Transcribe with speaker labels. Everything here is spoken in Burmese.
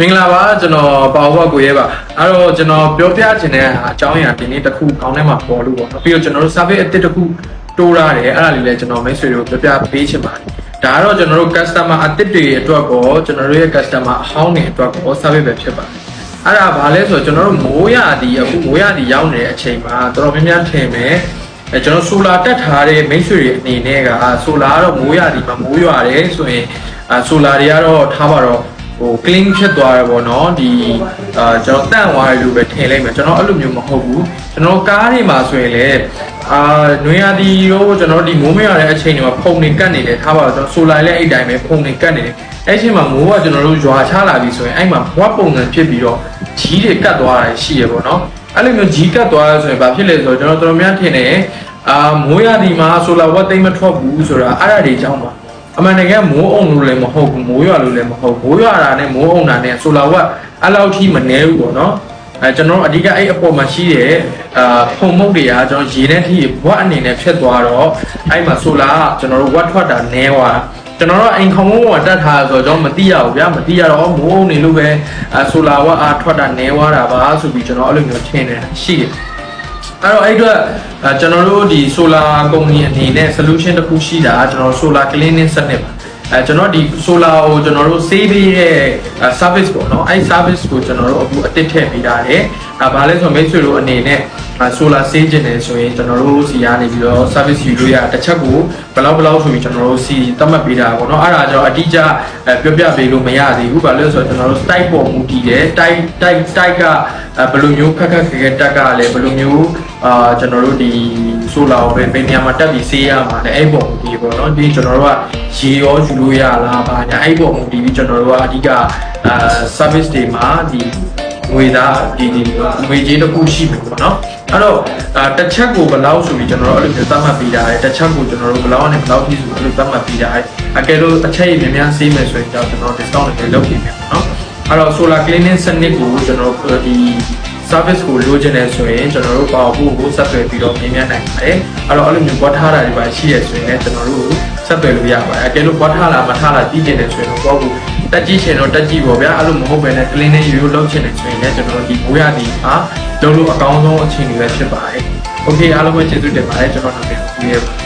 Speaker 1: မင်္ဂလာပါကျွန်တော်ပါဝဘကိုရဲပါအဲ့တော့ကျွန်တော်ပြောပြချင်တဲ့အကြောင်းအရာဒီနေ့တစ်ခုကောင်းထဲမှာပေါ်လို့ပေါ့နော်ပြီးတော့ကျွန်တော်တို့ survey အသစ်တစ်ခုတိုးရတယ်အဲ့ဒါလေးလည်းကျွန်တော်မိတ်ဆွေတို့ပြောပြပေးချင်ပါတယ်ဒါကတော့ကျွန်တော်တို့ customer အသစ်တွေအတွက်ကောကျွန်တော်တို့ရဲ့ customer အဟောင်းတွေအတွက်ကော survey ပဲဖြစ်ပါတယ်အဲ့ဒါဘာလဲဆိုတော့ကျွန်တော်တို့မိုးရသည်အခုမိုးရသည်ရောက်နေတဲ့အချိန်မှာတော်တော်များများထင်မယ်အဲကျွန်တော် solar တက်ထားတဲ့မိတ်ဆွေတွေအနေနဲ့က solar ကတော့မိုးရသည်မှာမိုးရွာတယ်ဆိုရင်အဲ solar တွေကတော့ထားပါတော့ ဟို clean ဖြစ်သွားတယ်ပေါ့နော်ဒီအာကျွန်တော်တန့်သွားတယ်လို့ပဲထင်လိုက်မယ်ကျွန်တော်အဲ့လိုမျိုးမဟုတ်ဘူးကျွန်တော်ကားတွေမှာဆိုရင်လည်းအာနွေရာသီရောကျွန်တော်ဒီမိုးမရတဲ့အချိန်တွေမှာဖုန်နေကတ်နေတယ်ထားပါတော့ကျွန်တော် solar လည်းအဲ့တိုင်းပဲဖုန်နေကတ်နေတယ်အဲ့အချိန်မှာမိုးကကျွန်တော်တို့ရွာချလာပြီဆိုရင်အဲ့မှာဘွားပုံစံဖြစ်ပြီးတော့ကြီးတွေကတ်သွားတာရှိရပေါ့နော်အဲ့လိုမျိုးကြီးကတ်သွားရဆိုရင်ဘာဖြစ်လဲဆိုတော့ကျွန်တော်တော်တော်များထင်တယ်အာမိုးရာသီမှာ solar ဝက်သိမ့်မထွက်ဘူးဆိုတာအဲ့ဒါတွေကြောင့်ပါ အမှန်တကယ်မိုးအုံလို့လည်းမဟုတ်ဘူးမိုးရွာလို့လည်းမဟုတ်ဘူးမိုးရွာတာနဲ့မိုးအုံတာနဲ့ဆိုလာဝက်အဲ့လောက်ထိမနှဲဘူးပေါ့နော်အဲကျွန်တော်တို့အဓိကအဲ့အပေါ်မှာရှိတဲ့အာဖုံမုတ်တွေကကျွန်တော်ရေနဲ့ထိဘွက်အနေနဲ့ဖြစ်သွားတော့အဲ့မှာဆိုလာကကျွန်တော်တို့ဝက်ထွက်တာနှဲသွားကျွန်တော်တို့အိမ်ခေါင်းမိုးကတက်ထားဆိုတော့ကျွန်တော်မသိရဘူးဗျာမသိရတော့မိုးအုံနေလို့ပဲအဆိုလာဝက်အားထွက်တာနှဲသွားတာပါဆိုပြီးကျွန်တော်အဲ့လိုမျိုးထင်နေတာရှိတယ် အဲ့တော့အဲ့အတွက်အဲကျွန်တော်တို့ဒီ solar ကုမ္ပဏီအနေနဲ့ solution တစ်ခုရှိတာကျွန်တော် solar cleaning စနစ်ပါအဲကျွန်တော်ဒီ solar ကိုကျွန်တော်တို့ save ရဲ့ service ပေါ့နော်အဲ့ service ကိုကျွန်တော်တို့အခုအတစ်ထည့်ပေးထားတယ်အဲဘာလဲဆိုတော့မိတ်ဆွေတို့အနေနဲ့ အဲ solar save ကျင်တယ်ဆိုရင်ကျွန်တော်တို့စီကနေပြီးတော့ service ယူလို့ရတစ်ချက်ကိုဘယ်လောက်ဘယ်လောက်ဆိုပြီးကျွန်တော်တို့စီသတ်မှတ်ပေးတာပေါ့နော်အဲ့ဒါကြောင့်အတိအကျအဲပြောပြပေးလို့မရသေးဘူးဘာလို့လဲဆိုတော့ကျွန်တော်တို့ type ပေါ်မူတည်တယ် type type type ကအဲဘယ်လိုမျိုးခက်ခက်ခဲခဲတက်ကလည်းဘယ်လိုမျိုးအာကျွန်တော်တို့ဒီ solar ကိုပဲဘယ်နေရာမှာတက်ပြီးဆေးရမှာလဲအဲ့ပေါ်မူတည်ပေါ့နော်ဒီကျွန်တော်တို့ကရေရောယူလို့ရလားဗာညာအဲ့ပေါ်မူတည်ပြီးကျွန်တော်တို့ကအဓိကအာ service တွေမှာဒီ ငွေသားဒီဒီငွေကြေးတစ်ခုရှိပြီပေါ့နော်အဲ့တော့အာတစ်ချက်ကိုဘယ်လောက်ဆိုပြီးကျွန်တော်တို့အဲ့လိုမျိုးသတ်မှတ်ပေးတာတယ်တစ်ချက်ကိုကျွန်တော်တို့ဘယ်လောက်နဲ့ဘယ်လောက်ထိဆိုအဲ့လိုသတ်မှတ်ပေးတာတယ်အကယ်လို့အချက်ရများများဆေးမယ်ဆိုရင်တော့ကျွန်တော် discount တွေလုပ်ပေးမယ်ပေါ့နော်အဲ့တော့ solar cleaning စနစ်ကိုကျွန်တော်တို့ဒီ service ကိုလိုချင်တယ်ဆိုရင်ကျွန်တော်တို့ပေါ့ဖို့ကိုဆက်သွယ်ပြီးတော့မြင်မြန်နိုင်ပါတယ်အဲ့တော့အဲ့လိုမျိုးပွားထားတာတွေပါရှိရဆိုရင်လည်းကျွန်တော်တို့ဆက်သွယ်လို့ရပါတယ်အကယ်လို့ပွားထားလာမထားလာကြည့်ကျင်တယ်ဆိုရင်တော့ပေါ့ဖို့ တက်ကြည့်ချင်တော့တက်ကြည့်ပေါ့ဗျာအဲ့လိုမဟုတ်ဘဲနဲ့ clean နဲ့ရိုးရိုးလုပ်ချင်တယ်ဆိုရင်လည်းကျွန်တော်တို့ဒီမိုးရသည်မှာလုပ်လို့အကောင်းဆုံးအချိန်တွေပဲဖြစ်ပါတယ် okay အားလုံးပဲကျေးဇူးတင်ပါတယ်ကျွန်တော်တို့ပြန်ပြီးရပါ